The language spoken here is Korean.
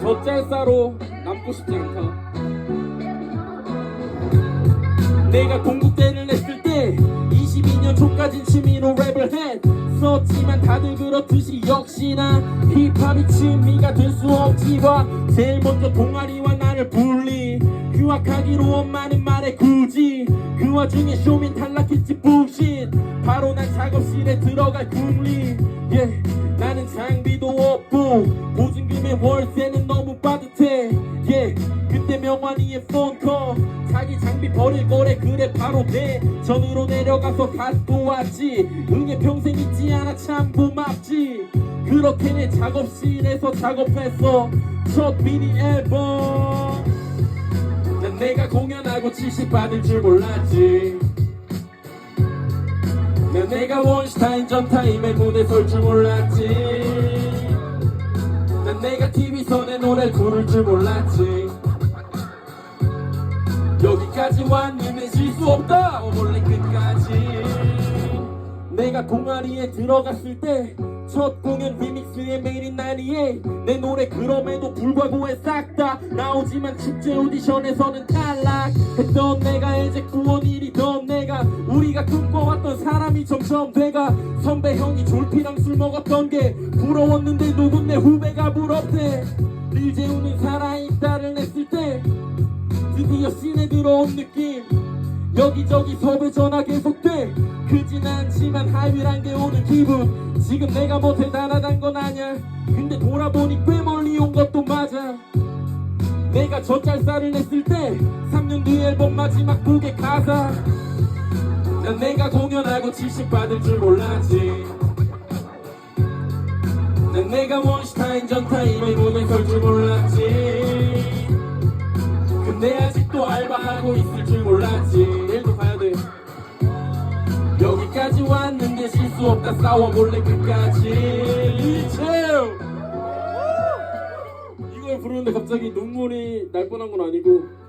젖잘싸로 남고 싶지 않다. 내가 동국대를 냈을 때 22년 초까진 취미로 랩을 했었지만 다들 그렇듯이 역시나 힙합이 취미가 될 수 없지와 제일 먼저 동아리와 나를 분리 휴학하기로 엄마는 말해 굳이 그 와중에 쇼민 탈락했지 부신 바로 난 작업실에 들어갈 궁리 yeah. 나는 장비도 없고 보증금의 월세는 너무 빠듯해. yeah. 그때 명환이의 폰콜 자기 장비 버릴 거래 그래 바로 내 전으로 내려가서 갖고 왔지. 응애 평생 잊지 않아 참 고맙지. 그렇게 내 작업실에서 작업했어. 첫 미니 앨범. 난 내가 공연하고 70 받을 줄 몰랐지. 난 내가 원슈타인 전타임에 무대 설 줄 몰랐지. 난 내가 TV선에 노래를 부를 줄 몰랐지. 여기까지 왔는데 질수 없다. 원래 끝까지 내가 동아리에 들어갔을 때 첫 공연 리믹스의 메인 나니에 내 노래 그럼에도 불구하고 싹다 나오지만 축제 오디션에서는 탈락했던 내가 이제 구원일이던 내가 우리가 꿈꿔왔던 사람이 점점 돼가 선배 형이 졸피랑 술 먹었던 게 부러웠는데 누군 내 후배가 부럽대. 릴재우는 살아있다를 냈을 때 드디어 씬에 들어온 느낌. 여기저기 섭외 전화 계속돼 않지만 하위란 게 오는 기분. 지금 내가 뭐 대단하단 건 아냐 근데 돌아보니 꽤 멀리 온 것도 맞아. 내가 저 짤쌀을 냈을 때 3년 뒤 앨범 마지막 곡의 가사. 난 내가 공연하고 70 받을 줄 몰랐지. 난 내가 원슈타인 전타임에 무대 설줄 몰랐지. 근데 아직도 알바하고 있을 줄 몰랐지 수 없다 싸워 몰래 끝까지. 이걸 부르는데 갑자기 눈물이 날 뻔한 건 아니고